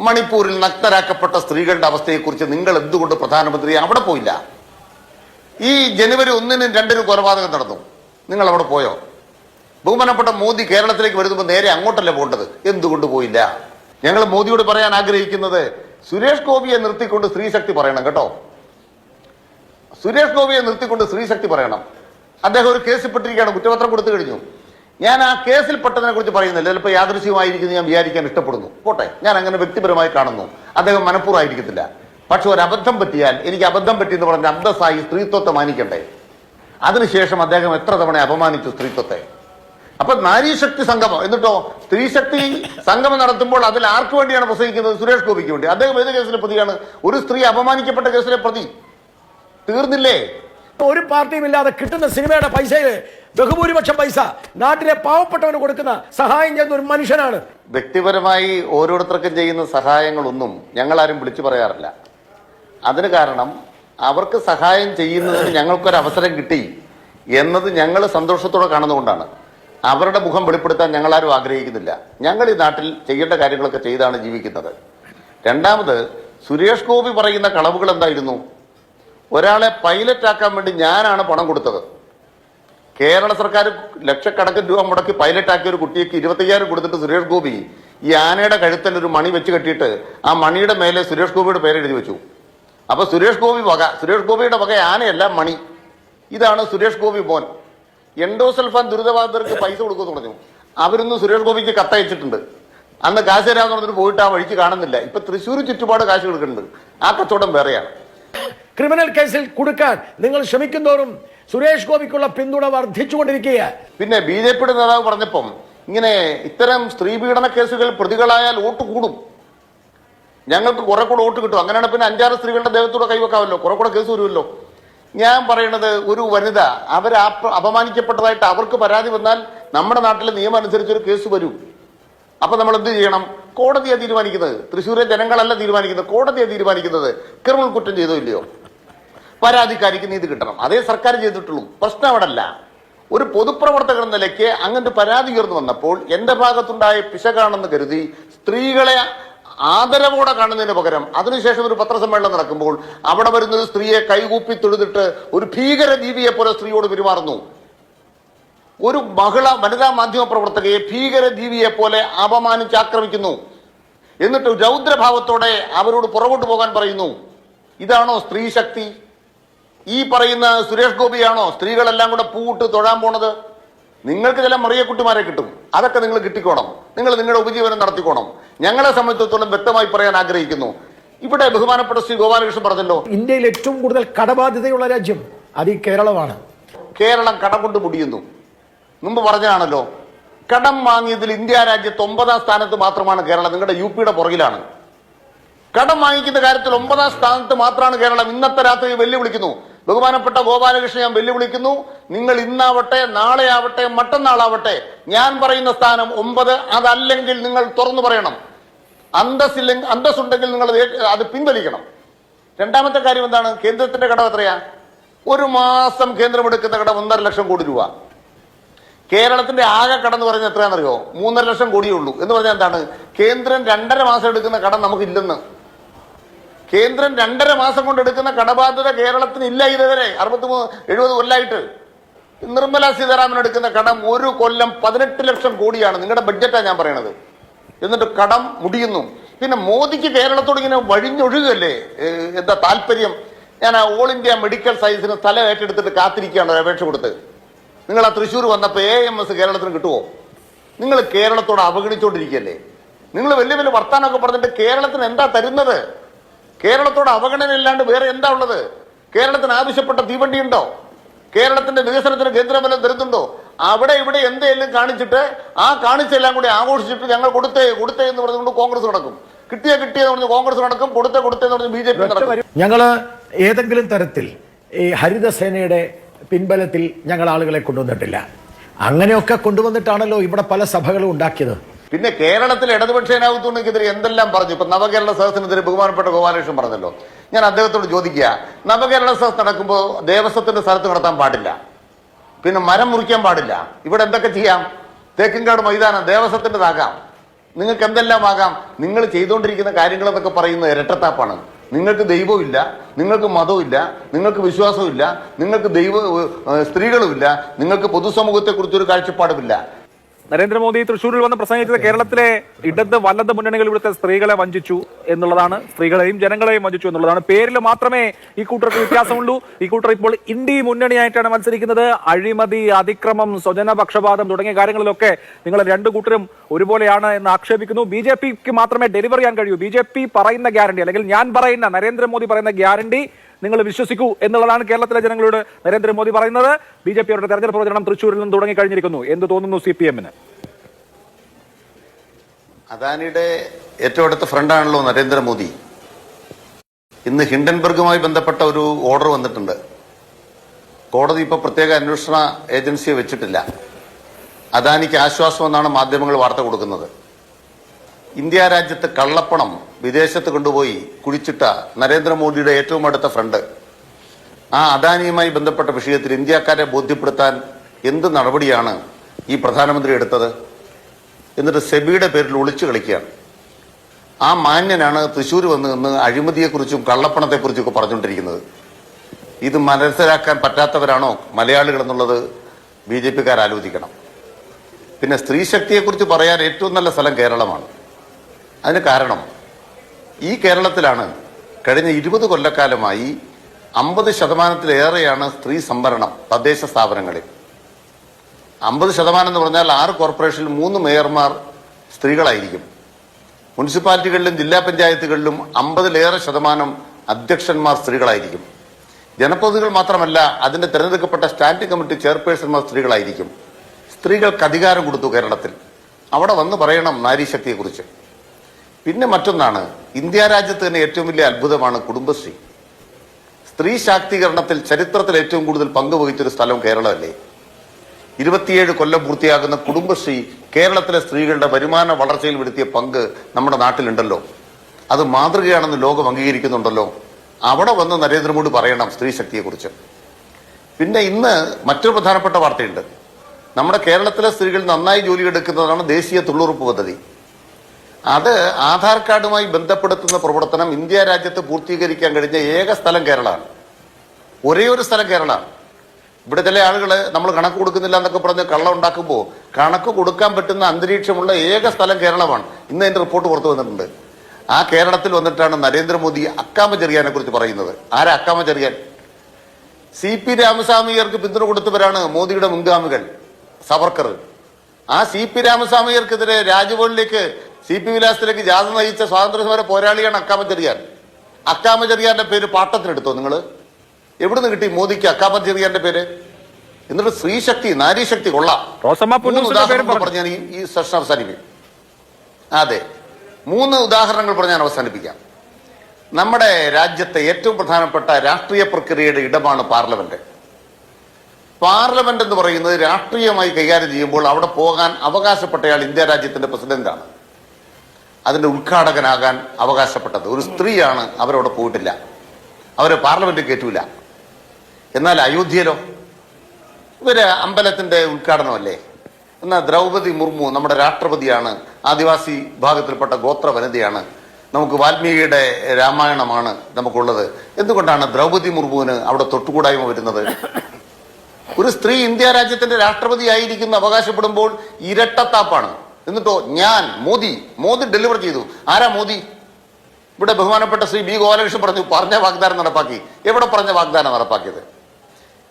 മണിപ്പൂരിൽ നഗ്നരാക്കപ്പെട്ട സ്ത്രീകളുടെ അവസ്ഥയെക്കുറിച്ച് നിങ്ങൾ എന്തുകൊണ്ട് പ്രധാനമന്ത്രി അവിടെ പോയില്ല? ഈ ജനുവരി ഒന്നിനും രണ്ടിനും കൊലപാതകം നടന്നു. നിങ്ങൾ അവിടെ പോയോ? ബഹുമാനപ്പെട്ട മോദി കേരളത്തിലേക്ക് വരുമ്പോൾ നേരെ അങ്ങോട്ടല്ലേ പോകേണ്ടത്? എന്തുകൊണ്ട് പോയില്ല? ഞങ്ങൾ മോദിയോട് പറയാൻ ആഗ്രഹിക്കുന്നത് സുരേഷ് ഗോപിയെ നിർത്തിക്കൊണ്ട് സ്ത്രീശക്തി പറയണം കേട്ടോ. സുരേഷ് ഗോപിയെ നിർത്തിക്കൊണ്ട് സ്ത്രീശക്തി പറയണം. അദ്ദേഹം ഒരു കേസിൽപ്പെട്ടിരിക്കുകയാണ് കുറ്റപത്രം കൊടുത്തു കഴിഞ്ഞു. ഞാൻ ആ കേസിൽ പെട്ടതിനെ കുറിച്ച് പറയുന്നില്ല. ചിലപ്പോൾ യാദൃശ്യമായിരിക്കുന്നു ഞാൻ വിചാരിക്കാൻ ഇഷ്ടപ്പെടുന്നു. പോട്ടെ ഞാൻ അങ്ങനെ വ്യക്തിപരമായി കാണുന്നു. അദ്ദേഹം മനഃപൂർവമായിരിക്കത്തില്ല. പക്ഷെ ഒരു അബദ്ധം പറ്റിയാൽ എനിക്ക് അബദ്ധം പറ്റി എന്ന് പറഞ്ഞ അന്തസ്സായി സ്ത്രീത്വത്തെ മാനിക്കണ്ടേ? അതിനുശേഷം അദ്ദേഹം എത്ര തവണ അപമാനിച്ചു സ്ത്രീത്വത്തെ? അപ്പൊ നാരീശക്തി സംഗമം. എന്നിട്ടോ സ്ത്രീശക്തി സംഗമം നടത്തുമ്പോൾ അതിൽ ആർക്ക് വേണ്ടിയാണ് പ്രസംഗിക്കുന്നത്? സുരേഷ് ഗോപിക്ക് വേണ്ടി. അദ്ദേഹം ഏത് കേസിലെ പ്രതിയാണ്? ഒരു സ്ത്രീ അപമാനിക്കപ്പെട്ട കേസിലെ പ്രതി. തീർന്നില്ലേ? ഒരു പാർട്ടിയും ഇല്ലാതെ കിട്ടുന്ന സിനിമയുടെ പൈസയിൽ ബഹുഭൂരിപക്ഷം പൈസ നാട്ടിലെ പാവപ്പെട്ടവന് കൊടുക്കുന്ന സഹായം ചെയ്യുന്ന ഒരു മനുഷ്യനാണ്. വ്യക്തിപരമായി ഓരോരുത്തർക്കും ചെയ്യുന്ന സഹായങ്ങളൊന്നും ഞങ്ങളാരും വിളിച്ചു പറയാറില്ല. അതിന് കാരണം അവർക്ക് സഹായം ചെയ്യുന്നതിന് ഞങ്ങൾക്കൊരു അവസരം കിട്ടി എന്നത് ഞങ്ങൾ സന്തോഷത്തോടെ കാണുന്നതുകൊണ്ടാണ്. അവരുടെ മുഖം വെളിപ്പെടുത്താൻ ഞങ്ങളാരും ആഗ്രഹിക്കുന്നില്ല. ഞങ്ങൾ ഈ നാട്ടിൽ ചെയ്യേണ്ട കാര്യങ്ങളൊക്കെ ചെയ്താണ് ജീവിക്കുന്നത്. രണ്ടാമത് സുരേഷ് ഗോപി പറയുന്ന കളവുകൾ എന്തായിരുന്നു? ഒരാളെ പൈലറ്റ് ആക്കാൻ വേണ്ടി ഞാനാണ് പണം കൊടുത്തത്. കേരള സർക്കാർ ലക്ഷക്കണക്കിന് രൂപ മുടക്കി പൈലറ്റ് ആക്കിയ ഒരു കുട്ടിക്ക് ഇരുപത്തയ്യായിരം കൊടുത്തിട്ട് സുരേഷ് ഗോപി ഈ ആനയുടെ കഴുത്തിൽ ഒരു മണി വെച്ച് കെട്ടിയിട്ട് ആ മണിയുടെ മേലെ സുരേഷ് ഗോപിയുടെ പേര് എഴുതി വെച്ചു. അപ്പൊ സുരേഷ് ഗോപി വക സുരേഷ് ഗോപിയുടെ വക ആനയല്ല മണി. ഇതാണ് സുരേഷ് ഗോപി മോൻ. എൻഡോസൾഫാൻ ദുരിതബാധിതർക്ക് പൈസ കൊടുക്കുമെന്ന് പറഞ്ഞു. അവരൊന്നും സുരേഷ് ഗോപിക്ക് കത്തയച്ചിട്ടുണ്ട്. അന്ന് കാശ് തരാമെന്ന് പറഞ്ഞിട്ട് പോയിട്ട് ആ വഴിക്ക് കാണുന്നില്ല. ഇപ്പൊ തൃശ്ശൂർ ചുറ്റുപാട് കാശ് കൊടുക്കുന്നുണ്ട്. ആ കച്ചവടം വേറെയാണ്. ക്രിമിനൽ കേസിൽ കൊടുക്കാൻ നിങ്ങൾ ശ്രമിക്കുന്തോറും സുരേഷ് ഗോപിക്കുള്ള പിന്തുണ വർദ്ധിച്ചുകൊണ്ടിരിക്കുക പിന്നെ ബി ജെ പിയുടെ നേതാവ് പറഞ്ഞപ്പം ഇങ്ങനെ ഇത്തരം സ്ത്രീ പീഡന കേസുകൾ പ്രതികളായാൽ വോട്ട് കൂടും. ഞങ്ങൾക്ക് കുറെ കൂടെ വോട്ട് കിട്ടും. അങ്ങനെയാണ് പിന്നെ അഞ്ചാറ് സ്ത്രീകളുടെ ദേഹത്തൂടെ കൈവെക്കാമല്ലോ. കുറെ കൂടെ കേസ് വരുമല്ലോ. ഞാൻ പറയുന്നത് ഒരു വനിത അവർ അപമാനിക്കപ്പെട്ടതായിട്ട് അവർക്ക് പരാതി വന്നാൽ നമ്മുടെ നാട്ടിലെ നിയമം അനുസരിച്ച് ഒരു കേസ് വരും. അപ്പൊ നമ്മൾ എന്ത് ചെയ്യണം? കോടതിയാണ് തീരുമാനിക്കുന്നത്. തൃശ്ശൂരെ ജനങ്ങളല്ല തീരുമാനിക്കുന്നത്. കോടതിയാണ് തീരുമാനിക്കുന്നത്. ക്രിമിനൽ കുറ്റം ചെയ്തോ ഇല്ലയോ? പരാതിക്കാരിക്ക് നീതി കിട്ടണം. അതേ സർക്കാർ ചെയ്തിട്ടുള്ളൂ. പ്രശ്നം അവിടെ അല്ല ഒരു പൊതുപ്രവർത്തകർ എന്ന നിലയ്ക്ക് അങ്ങനത്തെ പരാതി ഉയർന്നു വന്നപ്പോൾ എന്റെ ഭാഗത്തുണ്ടായ പിശകാണെന്ന് കരുതി സ്ത്രീകളെ ആദരവോടെ കാണുന്നതിന് പകരം അതിനുശേഷം ഒരു പത്രസമ്മേളനം നടക്കുമ്പോൾ അവിടെ വരുന്ന ഒരു സ്ത്രീയെ കൈകൂപ്പി തൊഴുതിട്ട് ഒരു ഭീകര ജീവിയെ പോലെ സ്ത്രീയോട് പെരുമാറുന്നു. ഒരു മഹിള വനിതാ മാധ്യമ പ്രവർത്തകയെ ഭീകരജീവിയെ പോലെ അപമാനിച്ച് ആക്രമിക്കുന്നു. എന്നിട്ട് രൗദ്രഭാവത്തോടെ അവരോട് പുറകോട്ട് പോകാൻ പറയുന്നു. ഇതാണോ സ്ത്രീ ശക്തി? ഈ പറയുന്ന സുരേഷ് ഗോപിയാണോ സ്ത്രീകളെല്ലാം കൂടെ പൂവിട്ട് തൊഴാൻ പോണത്? നിങ്ങൾക്ക് ചില മറിയക്കുട്ടിമാരെ കിട്ടും. അതൊക്കെ നിങ്ങൾ കിട്ടിക്കോണം. നിങ്ങൾ നിങ്ങളുടെ ഉപജീവനം നടത്തിക്കോണം. ഞങ്ങളെ സംബന്ധിച്ചിടത്തോളം വ്യക്തമായി പറയാൻ ആഗ്രഹിക്കുന്നു. ഇവിടെ ബഹുമാനപ്പെട്ട ശ്രീ ഗോപാലകൃഷ്ണൻ പറഞ്ഞല്ലോ. ഇന്ത്യയിൽ ഏറ്റവും കൂടുതൽ കടബാധ്യതയുള്ള രാജ്യം അത് ഈ കേരളമാണ്. കേരളം കടം കൊണ്ട് മുടിയുന്നു മുമ്പ് പറഞ്ഞതാണല്ലോ. കടം വാങ്ങിയതിൽ ഇന്ത്യ രാജ്യത്ത് ഒമ്പതാം സ്ഥാനത്ത് മാത്രമാണ് കേരളം. നിങ്ങളുടെ യു പിയുടെ പുറകിലാണ്. കടം വാങ്ങിക്കുന്ന കാര്യത്തിൽ ഒമ്പതാം സ്ഥാനത്ത് മാത്രമാണ് കേരളം. ഇന്നത്തെ രാത്രി വെല്ലുവിളിക്കുന്നു. ബഹുമാനപ്പെട്ട ഗോപാലകൃഷ്ണൻ ഞാൻ വെല്ലുവിളിക്കുന്നു. നിങ്ങൾ ഇന്നാവട്ടെ നാളെ ആവട്ടെ മറ്റന്നാളാവട്ടെ ഞാൻ പറയുന്ന സ്ഥാനം ഒമ്പത്. അതല്ലെങ്കിൽ നിങ്ങൾ തുറന്നു പറയണം. അന്തസ്സില്ലെങ്കിൽ അന്തസ്സുണ്ടെങ്കിൽ നിങ്ങൾ അത് പിൻവലിക്കണം. രണ്ടാമത്തെ കാര്യം എന്താണ്? കേന്ദ്രത്തിന്റെ കടം എത്രയാ? ഒരു മാസം കേന്ദ്രം എടുക്കുന്ന കടം ഒന്നര ലക്ഷം കോടി രൂപ. കേരളത്തിന്റെ ആകെ കടം എന്ന് പറയുന്നത് എത്രയാണെന്നറിയോ? മൂന്നര ലക്ഷം കോടിയേ ഉള്ളൂ എന്ന് പറഞ്ഞാൽ എന്താണ്? കേന്ദ്രം രണ്ടര മാസം എടുക്കുന്ന കടം നമുക്കില്ലെന്ന്. കേന്ദ്രം രണ്ടര മാസം കൊണ്ട് എടുക്കുന്ന കടബാധ്യത കേരളത്തിന് ഇല്ല ഇതുവരെ. അറുപത്തി മൂന്ന് എഴുപത് കൊല്ലായിട്ട്. നിർമ്മല സീതാരാമൻ എടുക്കുന്ന കടം ഒരു കൊല്ലം പതിനെട്ട് ലക്ഷം കോടിയാണ്. നിങ്ങളുടെ ബഡ്ജറ്റാണ് ഞാൻ പറയണത്. എന്നിട്ട് കടം മുടിയുന്നു. പിന്നെ മോദിക്ക് കേരളത്തോട് ഇങ്ങനെ വഴിഞ്ഞൊഴുകല്ലേ? എന്താ താല്പര്യം? ഞാൻ ആ ഓൾ ഇന്ത്യ മെഡിക്കൽ സയൻസിന് സ്ഥലം ഏറ്റെടുത്തിട്ട് കാത്തിരിക്കുകയാണ് അപേക്ഷ കൊടുത്ത്. നിങ്ങൾ ആ തൃശ്ശൂർ വന്നപ്പോൾ എ എം എസ് കേരളത്തിന് കിട്ടുമോ നിങ്ങൾ കേരളത്തോട് അവഗണിച്ചുകൊണ്ടിരിക്കുകയല്ലേ നിങ്ങൾ വലിയ വലിയ വർത്താനമൊക്കെ പറഞ്ഞിട്ട് കേരളത്തിന് എന്താ തരുന്നത്? കേരളത്തോട് അവഗണന ഇല്ലാണ്ട് വേറെ എന്താ ഉള്ളത്? കേരളത്തിന് ആവശ്യപ്പെട്ട തീവണ്ടി ഉണ്ടോ? കേരളത്തിന്റെ വികസനത്തിന് കേന്ദ്രബലം തരുന്നുണ്ടോ? അവിടെ ഇവിടെ എന്തെങ്കിലും കാണിച്ചിട്ട് ആ കാണിച്ചെല്ലാം കൂടി ആഘോഷിച്ചിട്ട് ഞങ്ങൾ കൊടുത്തേ കൊടുത്തേ എന്ന് പറഞ്ഞുകൊണ്ട് കോൺഗ്രസ് നടക്കും. കിട്ടിയ കിട്ടിയെന്ന് പറഞ്ഞ് കോൺഗ്രസ് നടക്കും കൊടുത്തേ കൊടുത്തേ എന്ന് പറഞ്ഞ് ബി ജെ പി നടക്കും. ഞങ്ങൾ ഏതെങ്കിലും തരത്തിൽ ഈ ഹരിതസേനയുടെ പിൻബലത്തിൽ ഞങ്ങൾ ആളുകളെ കൊണ്ടുവന്നിട്ടില്ല. അങ്ങനെയൊക്കെ കൊണ്ടുവന്നിട്ടാണല്ലോ ഇവിടെ പല സഭകളും ഉണ്ടാക്കിയത്. പിന്നെ കേരളത്തിൽ ഇടതുപക്ഷ ജനാധിപത്യത്തിനെതിരെ എന്തെല്ലാം പറഞ്ഞു? ഇപ്പൊ നവകേരള സദസ്സിനെതിരെ ബഹുമാനപ്പെട്ട ഗോപാലകൃഷ്ണൻ പറഞ്ഞല്ലോ. ഞാൻ അദ്ദേഹത്തോട് ചോദിക്കുക നവകേരള സദസ് നടക്കുമ്പോൾ ദേവസ്വത്തിന്റെ സ്ഥലത്ത് നടത്താൻ പാടില്ല. പിന്നെ മരം മുറിക്കാൻ പാടില്ല. ഇവിടെ എന്തൊക്കെ ചെയ്യാം? തേക്കിൻകാട് മൈതാനം ദേവസ്വത്തിന്റെതാകാം. നിങ്ങൾക്ക് എന്തെല്ലാം ആകാം നിങ്ങൾ ചെയ്തുകൊണ്ടിരിക്കുന്ന കാര്യങ്ങൾ എന്നൊക്കെ പറയുന്നത് ഇരട്ടത്താപ്പാണ്. നിങ്ങൾക്ക് ദൈവമില്ല നിങ്ങൾക്ക് മതമില്ല നിങ്ങൾക്ക് വിശ്വാസമില്ല നിങ്ങൾക്ക് ദൈവ സ്ത്രീകളുമില്ല നിങ്ങൾക്ക് പൊതുസമൂഹത്തെക്കുറിച്ചൊരു കാഴ്ചപ്പാടുമില്ല നരേന്ദ്രമോദി തൃശ്ശൂരിൽ വന്ന് പ്രസംഗിച്ചത് കേരളത്തിലെ ഇടത് വലത് മുന്നണികൾ ഇവിടുത്തെ സ്ത്രീകളെ വഞ്ചിച്ചു എന്നുള്ളതാണ് സ്ത്രീകളെയും ജനങ്ങളെയും വഞ്ചിച്ചു എന്നുള്ളതാണ്. പേരിൽ മാത്രമേ ഈ കൂട്ടർക്ക് വ്യത്യാസമുള്ളൂ. ഈ കൂട്ടർ ഇപ്പോൾ ഇന്ത്യ മുന്നണിയായിട്ടാണ് മത്സരിക്കുന്നത്. അഴിമതി അതിക്രമം സ്വജനപക്ഷപാതം തുടങ്ങിയ കാര്യങ്ങളിലൊക്കെ നിങ്ങൾ രണ്ടു കൂട്ടരും ഒരുപോലെയാണ് എന്ന് ആക്ഷേപിക്കുന്നു. ബി ജെ പിക്ക് മാത്രമേ ഡെലിവർ ചെയ്യാൻ കഴിയൂ. ബി ജെ പി പറയുന്ന ഗ്യാരണ്ടി അല്ലെങ്കിൽ ഞാൻ പറയുന്ന നരേന്ദ്രമോദി പറയുന്ന ഗ്യാരണ്ടി നിങ്ങൾ വിശ്വസിക്കൂ എന്നുള്ളതാണ് കേരളത്തിലെ ജനങ്ങളോട് നരേന്ദ്രമോദി പറയുന്നത്. ബി ജെ പിയുടെ തെരഞ്ഞെടുപ്പ് പ്രചരണം തൃശ്ശൂരിൽ നിന്ന് തുടങ്ങി കഴിഞ്ഞിരിക്കുന്നു എന്ത് തോന്നുന്നു സി പി എമ്മിന്? അദാനിയുടെ ഏറ്റവും അടുത്ത ഫ്രണ്ടാണല്ലോ നരേന്ദ്രമോദി. ഇന്ന് ഹിൻഡൻബർഗുമായി ബന്ധപ്പെട്ട ഒരു ഓർഡർ വന്നിട്ടുണ്ട്. കോടതി ഇപ്പോൾ പ്രത്യേക അന്വേഷണ ഏജൻസിയെ വെച്ചിട്ടില്ല. അദാനിക്ക് ആശ്വാസമെന്നാണ് മാധ്യമങ്ങൾ വാർത്ത കൊടുക്കുന്നത്. ഇന്ത്യ രാജ്യത്ത് കള്ളപ്പണം വിദേശത്ത് കൊണ്ടുപോയി കുഴിച്ചിട്ട നരേന്ദ്രമോദിയുടെ ഏറ്റവും അടുത്ത ഫ്രണ്ട്. ആ അദാനിയുമായി ബന്ധപ്പെട്ട വിഷയത്തിൽ ഇന്ത്യക്കാരെ ബോധ്യപ്പെടുത്താൻ എന്ത് നടപടിയാണ് ഈ പ്രധാനമന്ത്രി എടുത്തത്? എന്നിട്ട് സെബിയുടെ പേരിൽ ഒളിച്ചു കളിക്കുകയാണ്. ആ മാന്യനാണ് തൃശ്ശൂർ വന്ന് നിന്ന് അഴിമതിയെക്കുറിച്ചും കള്ളപ്പണത്തെക്കുറിച്ചും ഒക്കെ പറഞ്ഞുകൊണ്ടിരിക്കുന്നത്. ഇത് മനസ്സിലാക്കാൻ പറ്റാത്തവരാണോ മലയാളികൾ എന്നുള്ളത് ബി ജെ പിക്കാർ ആലോചിക്കണം. പിന്നെ സ്ത്രീശക്തിയെക്കുറിച്ച് പറയാൻ ഏറ്റവും നല്ല സ്ഥലം കേരളമാണ്. അതിന് കാരണം ഈ കേരളത്തിലാണ് കഴിഞ്ഞ ഇരുപത് കൊല്ലക്കാലമായി അമ്പത് ശതമാനത്തിലേറെയാണ് സ്ത്രീ സംവരണം തദ്ദേശ സ്ഥാപനങ്ങളിൽ. അമ്പത് ശതമാനം എന്ന് പറഞ്ഞാൽ ആറ് കോർപ്പറേഷനിൽ മൂന്ന് മേയർമാർ സ്ത്രീകളായിരിക്കും. മുനിസിപ്പാലിറ്റികളിലും ജില്ലാ പഞ്ചായത്തുകളിലും അമ്പതിലേറെ ശതമാനം അധ്യക്ഷന്മാർ സ്ത്രീകളായിരിക്കും. ജനപ്രതിനിധികൾ മാത്രമല്ല അതിന്റെ തെരഞ്ഞെടുക്കപ്പെട്ട സ്റ്റാൻഡിംഗ് കമ്മിറ്റി ചെയർപേഴ്സൺമാർ സ്ത്രീകളായിരിക്കും. സ്ത്രീകൾക്ക് അധികാരം കൊടുത്തു കേരളത്തിൽ. അവിടെ വന്ന് പറയണം നാരീശക്തിയെക്കുറിച്ച്. പിന്നെ മറ്റൊന്നാണ് ഇന്ത്യ രാജ്യത്ത് തന്നെ ഏറ്റവും വലിയ അത്ഭുതമാണ് കുടുംബശ്രീ. സ്ത്രീ ശാക്തീകരണത്തിൽ ചരിത്രത്തിൽ ഏറ്റവും കൂടുതൽ പങ്കുവഹിച്ചൊരു സ്ഥലം കേരളമല്ലേ? ഇരുപത്തിയേഴ് കൊല്ലം പൂർത്തിയാകുന്ന കുടുംബശ്രീ കേരളത്തിലെ സ്ത്രീകളുടെ വരുമാന വളർച്ചയിൽ വരുത്തിയ പങ്ക് നമ്മുടെ നാട്ടിലുണ്ടല്ലോ. അത് മാതൃകയാണെന്ന് ലോകം അംഗീകരിക്കുന്നുണ്ടല്ലോ. അവിടെ വന്ന് നരേന്ദ്രമോദി പറയണം സ്ത്രീ ശക്തിയെക്കുറിച്ച്. പിന്നെ ഇന്ന് മറ്റൊരു പ്രധാനപ്പെട്ട വാർത്തയുണ്ട്. നമ്മുടെ കേരളത്തിലെ സ്ത്രീകൾ നന്നായി ജോലിയെടുക്കുന്നതാണ് ദേശീയ തൊഴിലുറപ്പ് പദ്ധതി. അത് ആധാർ കാർഡുമായി ബന്ധപ്പെടുത്തുന്ന പ്രവർത്തനം ഇന്ത്യ രാജ്യത്ത് പൂർത്തീകരിക്കാൻ കഴിഞ്ഞ ഏക സ്ഥലം കേരളമാണ്. ഒരേ ഒരു സ്ഥലം കേരളമാണ്. ഇവിടെ ചില ആളുകൾ നമ്മൾ കണക്ക് കൊടുക്കുന്നില്ല എന്നൊക്കെ പറഞ്ഞ് കള്ളം ഉണ്ടാക്കുമ്പോൾ കണക്ക് കൊടുക്കാൻ പറ്റുന്ന അന്തരീക്ഷമുള്ള ഏക സ്ഥലം കേരളമാണ്. ഇന്ന് അതിന്റെ റിപ്പോർട്ട് പുറത്തു വന്നിട്ടുണ്ട്. ആ കേരളത്തിൽ വന്നിട്ടാണ് നരേന്ദ്രമോദി അക്കാമ ചെറിയാനെ കുറിച്ച് പറയുന്നത്. ആരാ അക്കാമ ചെറിയാൻ? സി പി രാമസ്വാമിയർക്ക് പിന്തുണ കൊടുത്തവരാണ് മോദിയുടെ മുൻഗാമികൾ സവർക്കർ. ആ സി പി രാമസ്വാമിയർക്കെതിരെ രാജ്ഭവനിലേക്ക് സി പി വിലാസത്തിലേക്ക് ജാഥ നയിച്ച സ്വാതന്ത്ര്യ സമര പോരാളിയാണ് അക്കാമ ചെറിയാൻ. അക്കാമ ചെറിയാന്റെ പേര് പാട്ടത്തിനെടുത്തോ നിങ്ങൾ എവിടുന്ന് കിട്ടി മോദിക്ക് അക്കാമ ചെറിയാന്റെ പേര്? എന്നിട്ട് സ്ത്രീശക്തി നാരീശക്തി കൊള്ളാം. പറഞ്ഞു ഞാൻ ഈ- ഈ സെഷൻ അവസാനിപ്പിക്കും. അതെ. മൂന്ന് ഉദാഹരണങ്ങൾ പറഞ്ഞ് ഞാൻ അവസാനിപ്പിക്കാം. നമ്മുടെ രാജ്യത്തെ ഏറ്റവും പ്രധാനപ്പെട്ട രാഷ്ട്രീയ പ്രക്രിയയുടെ ഇടമാണ് പാർലമെന്റ്. പാർലമെന്റ് എന്ന് പറയുന്നത് രാഷ്ട്രീയമായി കൈകാര്യം ചെയ്യുമ്പോൾ അവിടെ പോകാൻ അവകാശപ്പെട്ടയാൾ ഇന്ത്യ രാജ്യത്തിന്റെ പ്രസിഡന്റാണ്. അതിന്റെ ഉദ്ഘാടകനാകാൻ അവകാശപ്പെട്ടത്. ഒരു സ്ത്രീയാണ് അവരവിടെ പോയിട്ടില്ല. അവരെ പാർലമെന്റിൽ കയറ്റൂല എന്നാൽ അയോധ്യയിലോ? ഇവർ അമ്പലത്തിന്റെ ഉദ്ഘാടനമല്ലേ? എന്നാൽ ദ്രൗപതി മുർമു നമ്മുടെ രാഷ്ട്രപതിയാണ് ആദിവാസി വിഭാഗത്തിൽപ്പെട്ട ഗോത്ര വനിതയാണ്. നമുക്ക് വാൽമീകിയുടെ രാമായണമാണ് നമുക്കുള്ളത്. എന്തുകൊണ്ടാണ് ദ്രൗപതി മുർമുവിന് അവിടെ തൊട്ടുകൂടായ്മ വരുന്നത്? ഒരു സ്ത്രീ ഇന്ത്യ രാജ്യത്തിന്റെ രാഷ്ട്രപതി ആയിരിക്കുന്ന അവകാശപ്പെടുമ്പോൾ ഇരട്ടത്താപ്പാണ്. എന്നിട്ടോ ഞാൻ മോദി മോദി ഡെലിവർ ചെയ്തു. ആരാ മോദി? ഇവിടെ ബഹുമാനപ്പെട്ട ശ്രീ ബി ഗോപാലകൃഷ്ണൻ പറഞ്ഞു പറഞ്ഞ വാഗ്ദാനം നടപ്പാക്കി. എവിടെ പറഞ്ഞ വാഗ്ദാനം നടപ്പാക്കിയത്?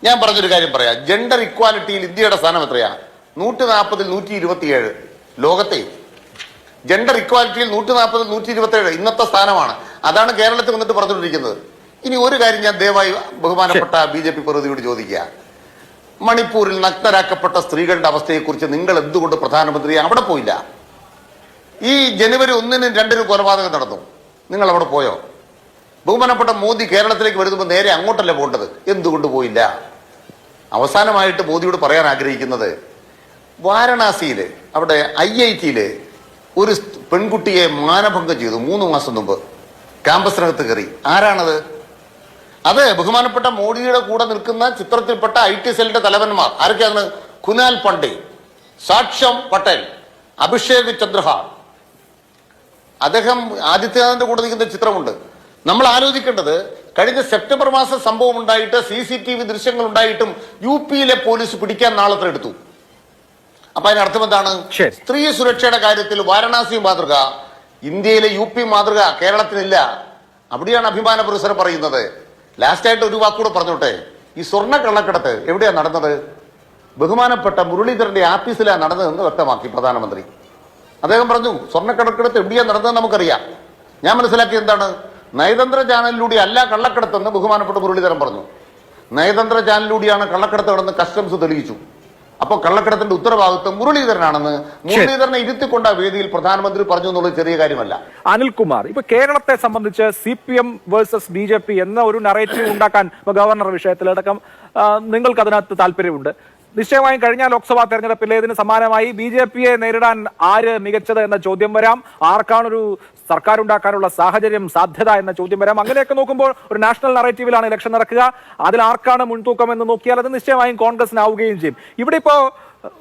ഞാൻ പറഞ്ഞൊരു കാര്യം പറയാം. ജെൻഡർ ഇക്വാലിറ്റിയിൽ ഇന്ത്യയുടെ സ്ഥാനം എത്രയാ? നൂറ്റി നാൽപ്പതിൽ നൂറ്റി ഇരുപത്തിയേഴ് ലോകത്തെ ജെൻഡർ ഇക്വാലിറ്റിയിൽ നൂറ്റി നാൽപ്പതിൽ നൂറ്റി ഇരുപത്തിയേഴ് ഇന്നത്തെ സ്ഥാനമാണ്. അതാണ് കേരളത്തിൽ വന്നിട്ട് പറഞ്ഞുകൊണ്ടിരിക്കുന്നത്. ഇനി ഒരു കാര്യം ഞാൻ ദയവായി ബഹുമാനപ്പെട്ട ബി ജെ പി പ്രതിയോട് ചോദിക്കുക. മണിപ്പൂരിൽ നഗ്നരാക്കപ്പെട്ട സ്ത്രീകളുടെ അവസ്ഥയെക്കുറിച്ച് നിങ്ങൾ എന്തുകൊണ്ട് പ്രധാനമന്ത്രി അവിടെ പോയില്ല? ഈ ജനുവരി ഒന്നിനും രണ്ടിനും കൊലപാതകം നടന്നു. നിങ്ങൾ അവിടെ പോയോ? ബഹുമാനപ്പെട്ട മോദി കേരളത്തിലേക്ക് വരുമ്പോൾ നേരെ അങ്ങോട്ടല്ലേ പോകേണ്ടത്? എന്തുകൊണ്ട് പോയില്ല? അവസാനമായിട്ട് മോദിയോട് പറയാൻ ആഗ്രഹിക്കുന്നത് വാരണാസിയിൽ അവിടെ ഐ ഐ ടിയിൽ ഒരു പെൺകുട്ടിയെ മാനഭംഗം ചെയ്തു മൂന്ന് മാസം മുമ്പ്. ക്യാമ്പസിനകത്ത് കയറി. ആരാണത്? അത് ബഹുമാനപ്പെട്ട മോഡിയുടെ കൂടെ നിൽക്കുന്ന ചിത്രത്തിൽപ്പെട്ട ഐ ടി സെല്ലിന്റെ തലവന്മാർ. ആരൊക്കെയാണ്? കുനാൽ പണ്ഡെ സാക്ഷ്യം പട്ടേൽ അഭിഷേക് ചന്ദ്രഹ അദ്ദേഹം ആദിത്യനാഥിന്റെ കൂടെ നിൽക്കുന്ന ചിത്രമുണ്ട്. നമ്മൾ ആലോചിക്കേണ്ടത് കഴിഞ്ഞ സെപ്റ്റംബർ മാസം സംഭവം ഉണ്ടായിട്ട് സി സി ടി വി ദൃശ്യങ്ങൾ ഉണ്ടായിട്ടും യു പിയിലെ പോലീസ് പിടിക്കാൻ നാളെ എടുത്തു. അപ്പൊ അതിനർത്ഥം എന്താണ്? സ്ത്രീ സുരക്ഷയുടെ കാര്യത്തിൽ വാരണാസി മാതൃക ഇന്ത്യയിലെ യു പി മാതൃക കേരളത്തിനില്ല അവിടെയാണ് അഭിമാന പുരസ്സരം പറയുന്നത്. ലാസ്റ്റ് ആയിട്ട് ഒരു വാക്കൂടെ പറഞ്ഞോട്ടെ? ഈ സ്വർണ കള്ളക്കടത്ത് എവിടെയാണ് നടന്നത്? ബഹുമാനപ്പെട്ട മുരളീധരന്റെ ആഫീസിലാണ് നടന്നതെന്ന് വ്യക്തമാക്കി പ്രധാനമന്ത്രി. അദ്ദേഹം പറഞ്ഞു സ്വർണക്കടക്കെടുത്ത് എവിടെയാണ് നടന്നതെന്ന് നമുക്കറിയാം. ഞാൻ മനസ്സിലാക്കിയത് എന്താണ്? നയതന്ത്ര ചാനലിലൂടെ അല്ല കള്ളക്കടത്തെന്ന് ബഹുമാനപ്പെട്ട മുരളീധരൻ പറഞ്ഞു. നയതന്ത്ര ചാനലിലൂടെയാണ് കള്ളക്കടത്ത് നടന്ന് കസ്റ്റംസ് തെളിയിച്ചു. അപ്പൊ കള്ളക്കടത്തിന്റെ ഉത്തരവാദിത്വം മുരളീധരനാണെന്ന് മുരളീധരനെ ഇരുത്തിക്കൊണ്ട വേദിയിൽ പ്രധാനമന്ത്രി പറഞ്ഞു എന്നുള്ളത് ചെറിയ കാര്യമല്ല. അനിൽകുമാർ ഇപ്പൊ കേരളത്തെ സംബന്ധിച്ച് C P M versus B J P എന്ന ഒരു നറേറ്റീവ് ഉണ്ടാക്കാൻ ഇപ്പൊ ഗവർണർ വിഷയത്തിലടക്കം അടക്കം നിങ്ങൾക്ക് അതിനകത്ത് താല്പര്യമുണ്ട്. നിശ്ചയമായും കഴിഞ്ഞ ലോക്സഭാ തെരഞ്ഞെടുപ്പിൽ ഇതിന് സമാനമായി ബി ജെ പിയെ നേരിടാൻ ആര് മികച്ചത് എന്ന ചോദ്യം വരാം. ആർക്കാണൊരു സർക്കാർ ഉണ്ടാക്കാനുള്ള സാഹചര്യം സാധ്യത എന്ന ചോദ്യം വരാം. അങ്ങനെയൊക്കെ നോക്കുമ്പോൾ ഒരു നാഷണൽ നറേറ്റീവിലാണ് ഇലക്ഷൻ നടക്കുക. അതിൽ ആർക്കാണ് മുൻതൂക്കം എന്ന് നോക്കിയാൽ അത് നിശ്ചയമായും കോൺഗ്രസിനാവുകയും ചെയ്യും. ഇവിടെ ഇപ്പോ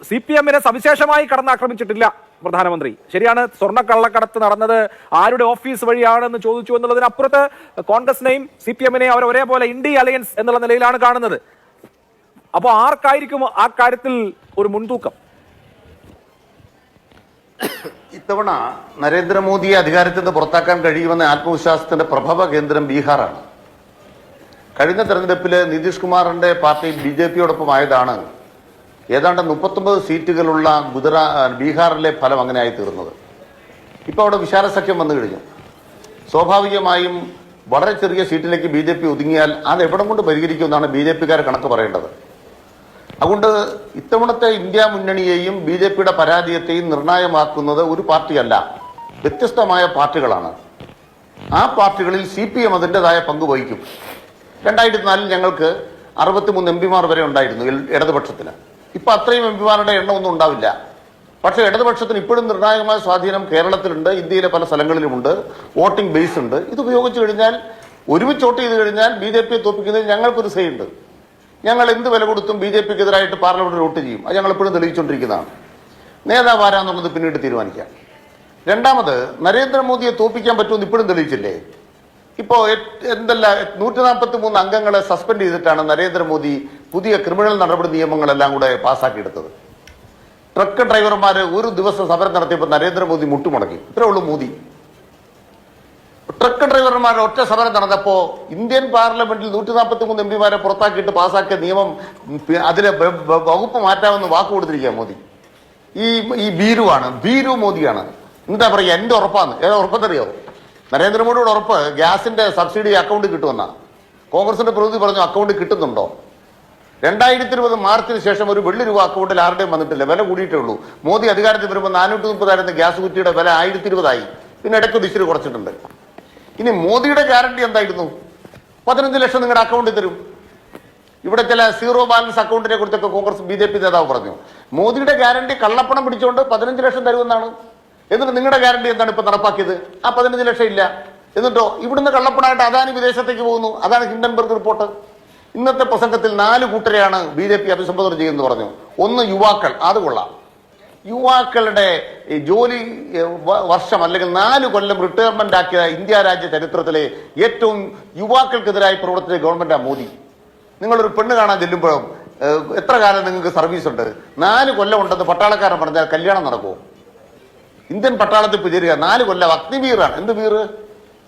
സി പി എമ്മിനെ സവിശേഷമായി കടന്നാക്രമിച്ചിട്ടില്ല പ്രധാനമന്ത്രി. ശരിയാണ് സ്വർണ കള്ളക്കടത്ത് നടന്നത് ആരുടെ ഓഫീസ് വഴിയാണെന്ന് ചോദിച്ചു എന്നുള്ളതിനപ്പുറത്ത് കോൺഗ്രസിനെയും സി പി എമ്മിനെയും അവർ ഒരേപോലെ ഇന്ത്യ അലയൻസ് എന്നുള്ള നിലയിലാണ് കാണുന്നത്. അപ്പോൾ ആർക്കായിരിക്കും ആ കാര്യത്തിൽ ഒരു മുൻതൂക്കം? ഇത്തവണ നരേന്ദ്രമോദിയെ അധികാരത്തിൽ നിന്ന് പുറത്താക്കാൻ കഴിയുമെന്ന ആത്മവിശ്വാസത്തിന്റെ പ്രഭവ കേന്ദ്രം ബീഹാറാണ്. കഴിഞ്ഞ തെരഞ്ഞെടുപ്പിൽ നിതീഷ് കുമാറിന്റെ പാർട്ടി ബി ജെ പിയോടൊപ്പം ആയതാണ് ഏതാണ്ട് മുപ്പത്തൊമ്പത് സീറ്റുകളുള്ള ഗുജറാ ബീഹാറിലെ ഫലം അങ്ങനെ ആയി തീർന്നത്. ഇപ്പൊ അവിടെ വിശാല സഖ്യം വന്നു കഴിഞ്ഞു. സ്വാഭാവികമായും വളരെ ചെറിയ സീറ്റിലേക്ക് ബി ഒതുങ്ങിയാൽ അത് എവിടം കൊണ്ട് പരിഹരിക്കുമെന്നാണ് ബി ജെ പിക്കാർ കണക്ക് പറയേണ്ടത്. അതുകൊണ്ട് ഇത്തവണത്തെ ഇന്ത്യ മുന്നണിയെയും ബി ജെ പിയുടെ പരാജയത്തെയും നിർണായകമാക്കുന്നത് ഒരു പാർട്ടിയല്ല. വ്യത്യസ്തമായ പാർട്ടികളാണ്. ആ പാർട്ടികളിൽ സി പി എം അതിന്റെതായ പങ്ക് വഹിക്കും. രണ്ടായിരത്തി നാലിൽ ഞങ്ങൾക്ക് അറുപത്തിമൂന്ന് എം പിമാർ വരെ ഉണ്ടായിരുന്നു ഇടതുപക്ഷത്തിന്. ഇപ്പൊ അത്രയും എം പിമാരുടെ എണ്ണം ഒന്നും ഉണ്ടാവില്ല. പക്ഷേ ഇടതുപക്ഷത്തിന് ഇപ്പോഴും നിർണായകമായ സ്വാധീനം കേരളത്തിലുണ്ട് ഇന്ത്യയിലെ പല സ്ഥലങ്ങളിലുമുണ്ട് വോട്ടിംഗ് ബേസ് ഉണ്ട് ഇത് ഉപയോഗിച്ച് കഴിഞ്ഞാൽ ഒരുമിച്ച് വോട്ട് ചെയ്ത് കഴിഞ്ഞാൽ ബി ജെ പിയെ തോപ്പിക്കുന്നതിൽ ഞങ്ങൾക്കൊരു സൈ ഉണ്ട്. ഞങ്ങൾ എന്ത് വില കൊടുത്തും ബി ജെ പിക്ക് എതിരായിട്ട് പാർലമെന്റിൽ വോട്ട് ചെയ്യും. അത് ഞങ്ങൾ എപ്പോഴും തെളിയിച്ചുകൊണ്ടിരിക്കുന്നതാണ്. നേതാവ് ആരാന്നുള്ളത് പിന്നീട് തീരുമാനിക്കാം. രണ്ടാമത് നരേന്ദ്രമോദിയെ തോപ്പിക്കാൻ പറ്റുമെന്ന് ഇപ്പോഴും തെളിയിച്ചില്ലേ? ഇപ്പോൾ എന്തല്ല നൂറ്റി നാൽപ്പത്തി മൂന്ന് അംഗങ്ങളെ സസ്പെൻഡ് ചെയ്തിട്ടാണ് നരേന്ദ്രമോദി പുതിയ ക്രിമിനൽ നടപടി നിയമങ്ങളെല്ലാം കൂടെ പാസ്സാക്കിയെടുത്തത്. ട്രക്ക് ഡ്രൈവർമാർ ഒരു ദിവസം സമരം നടത്തിയപ്പോൾ നരേന്ദ്രമോദി മുട്ടുമുടക്കി. ഇത്രേ ഉള്ളൂ മോദി. ട്രക്ക് ഡ്രൈവർമാരുടെ ഒറ്റ സമരം നടന്നപ്പോ ഇന്ത്യൻ പാർലമെന്റിൽ നൂറ്റി നാൽപ്പത്തി മൂന്ന് എം പിമാരെ പുറത്താക്കിയിട്ട് പാസാക്കിയ നിയമം അതിലെ വകുപ്പ് മാറ്റാമെന്ന് വാക്ക് കൊടുത്തിരിക്കുക മോദി. ഈ ഈ ബീരുവാണ് ബീരു മോദിയാണ്. എന്താ പറയുക എന്റെ ഉറപ്പാണ്. ഏതാ ഉറപ്പത്തറിയോ നരേന്ദ്രമോദിയുടെ ഉറപ്പ് ഗ്യാസിന്റെ സബ്സിഡി അക്കൗണ്ട് കിട്ടുമെന്നാ. കോൺഗ്രസിന്റെ പ്രതിനിധി പറഞ്ഞു അക്കൗണ്ട് കിട്ടുന്നുണ്ടോ? രണ്ടായിരത്തി ഇരുപത് മാർച്ചിന് ശേഷം ഒരു വെള്ളി രൂപ അക്കൗണ്ടിൽ ആരുടെയും വന്നിട്ടില്ല. വില കൂടിയിട്ടേ ഉള്ളൂ. മോദി അധികാരത്തിൽ വരുമ്പോൾ നാനൂറ്റി മുപ്പതായിരുന്ന ഗ്യാസ് കുറ്റിയുടെ വില ആയിരത്തി ഇരുപതായി പിന്നെ ഇടയ്ക്ക് ദിശയിൽ കുറച്ചിട്ടുണ്ട്. ഇനി മോദിയുടെ ഗ്യാരണ്ടി എന്തായിരുന്നു? പതിനഞ്ച് ലക്ഷം നിങ്ങളുടെ അക്കൗണ്ടിൽ തരും. ഇവിടെ ചില സീറോ ബാലൻസ് അക്കൗണ്ടിനെ കുറിച്ചൊക്കെ കോൺഗ്രസ് ബി ജെ പി നേതാവ് പറഞ്ഞു. മോദിയുടെ ഗ്യാരണ്ടി കള്ളപ്പണം പിടിച്ചുകൊണ്ട് പതിനഞ്ച് ലക്ഷം തരുമെന്നാണ്. എന്നിട്ട് നിങ്ങളുടെ ഗ്യാരണ്ടി എന്താണ് ഇപ്പൊ നടപ്പാക്കിയത്? ആ പതിനഞ്ച് ലക്ഷം ഇല്ല. എന്നിട്ടോ ഇവിടുന്ന് കള്ളപ്പണമായിട്ട് അദാനി വിദേശത്തേക്ക് പോകുന്നു. അതാണ് ഹിൻഡൻബർഗ് റിപ്പോർട്ട്. ഇന്നത്തെ പ്രസംഗത്തിൽ നാല് കൂട്ടരെയാണ് ബി ജെ പി അഭിസംബോധന ചെയ്യുന്നത് പറഞ്ഞു. ഒന്ന് യുവാക്കൾ. അത് കൊള്ളാം. യുവാക്കളുടെ ജോലി വർഷം അല്ലെങ്കിൽ നാല് കൊല്ലം റിട്ടയർമെന്റ് ആക്കിയ ഇന്ത്യ രാജ്യ ചരിത്രത്തിലെ ഏറ്റവും യുവാക്കൾക്കെതിരായി പ്രവർത്തിച്ച ഗവൺമെന്റ് മോദി. നിങ്ങളൊരു പെണ്ണ് കാണാൻ ചെല്ലുമ്പോഴും എത്ര കാലം നിങ്ങൾക്ക് സർവീസ് ഉണ്ട്? നാല് കൊല്ലം ഉണ്ടെന്ന് പട്ടാളക്കാരൻ പറഞ്ഞാൽ കല്യാണം നടക്കുമോ ഇന്ത്യൻ പട്ടാളത്തിൽ പോയി ചേരുക നാല് കൊല്ലം അഗ്നിവീറാണ്. എന്ത് വീറ്?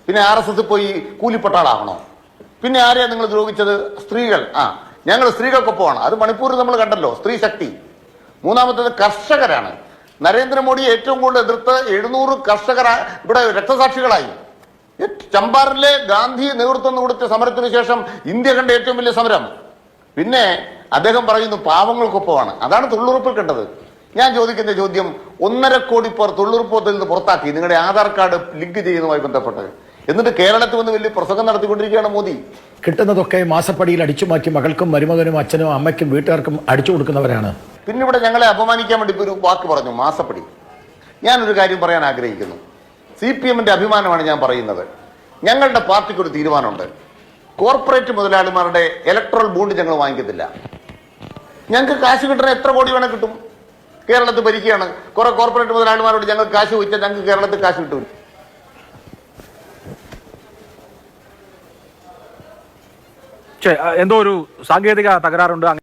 പിന്നെ ആർ എസ് എസ് പോയി കൂലിപ്പട്ടാളാകണോ പിന്നെ ആരെയാണ് നിങ്ങൾ ദ്രോഹിച്ചത്? സ്ത്രീകൾ. ആ ഞങ്ങൾ സ്ത്രീകൾക്കൊപ്പമാണ്. അത് മണിപ്പൂരിൽ നമ്മൾ കണ്ടല്ലോ സ്ത്രീ ശക്തി. മൂന്നാമത്തേത് കർഷകരാണ്. നരേന്ദ്രമോദി ഏറ്റവും കൂടുതൽ എതിർത്ത് എഴുന്നൂറ് കർഷകർ ഇവിടെ രക്തസാക്ഷികളായി. ചമ്പാറിലെ ഗാന്ധി നേതൃത്വം കൊടുത്ത സമരത്തിന് ശേഷം ഇന്ത്യ കണ്ട ഏറ്റവും വലിയ സമരം. പിന്നെ അദ്ദേഹം പറയുന്നു പാവങ്ങൾക്കൊപ്പമാണ്. അതാണ് തൊഴിലുറപ്പിൽ കണ്ടത്. ഞാൻ ചോദിക്കുന്ന ചോദ്യം ഒന്നര കോടി പേർ തൊഴിലുറപ്പത്തിൽ നിന്ന് പുറത്താക്കി. നിങ്ങളുടെ ആധാർ കാർഡ് ലിങ്ക് ചെയ്യുന്നതുമായി ബന്ധപ്പെട്ട്. എന്നിട്ട് കേരളത്തിൽ വന്ന് വലിയ പ്രസംഗം നടത്തിക്കൊണ്ടിരിക്കുകയാണ് മോദി. കിട്ടുന്നതൊക്കെ മാസപ്പടിയിൽ അടിച്ചു മാറ്റി മകൾക്കും മരുമകനും അച്ഛനും അമ്മയ്ക്കും വീട്ടുകാർക്കും അടിച്ചു കൊടുക്കുന്നവരാണ്. പിന്നെ ഇവിടെ ഞങ്ങളെ അപമാനിക്കാൻ വേണ്ടി ഒരു വാക്ക് പറഞ്ഞു മാസപ്പടി. ഞാനൊരു കാര്യം പറയാൻ ആഗ്രഹിക്കുന്നു. സി പി എമ്മിന്റെ അഭിമാനമാണ് ഞാൻ പറയുന്നത്. ഞങ്ങളുടെ പാർട്ടിക്ക് ഒരു തീരുമാനമുണ്ട്. കോർപ്പറേറ്റ് മുതലാളിമാരുടെ ഇലക്ട്രൽ ബോണ്ട് ഞങ്ങൾ വാങ്ങിക്കത്തില്ല. ഞങ്ങൾക്ക് കാശ് കിട്ടണ എത്ര കോടി വേണം കിട്ടും? കേരളത്തിൽ ഭരിക്കുകയാണ്. കുറെ കോർപ്പറേറ്റ് മുതലാളിമാരോട് ഞങ്ങൾ കാശ് ചോദിച്ചാൽ ഞങ്ങൾക്ക് കേരളത്തിൽ കാശ് കിട്ടും. എന്തോ ഒരു സാങ്കേതിക തകരാറുണ്ട്.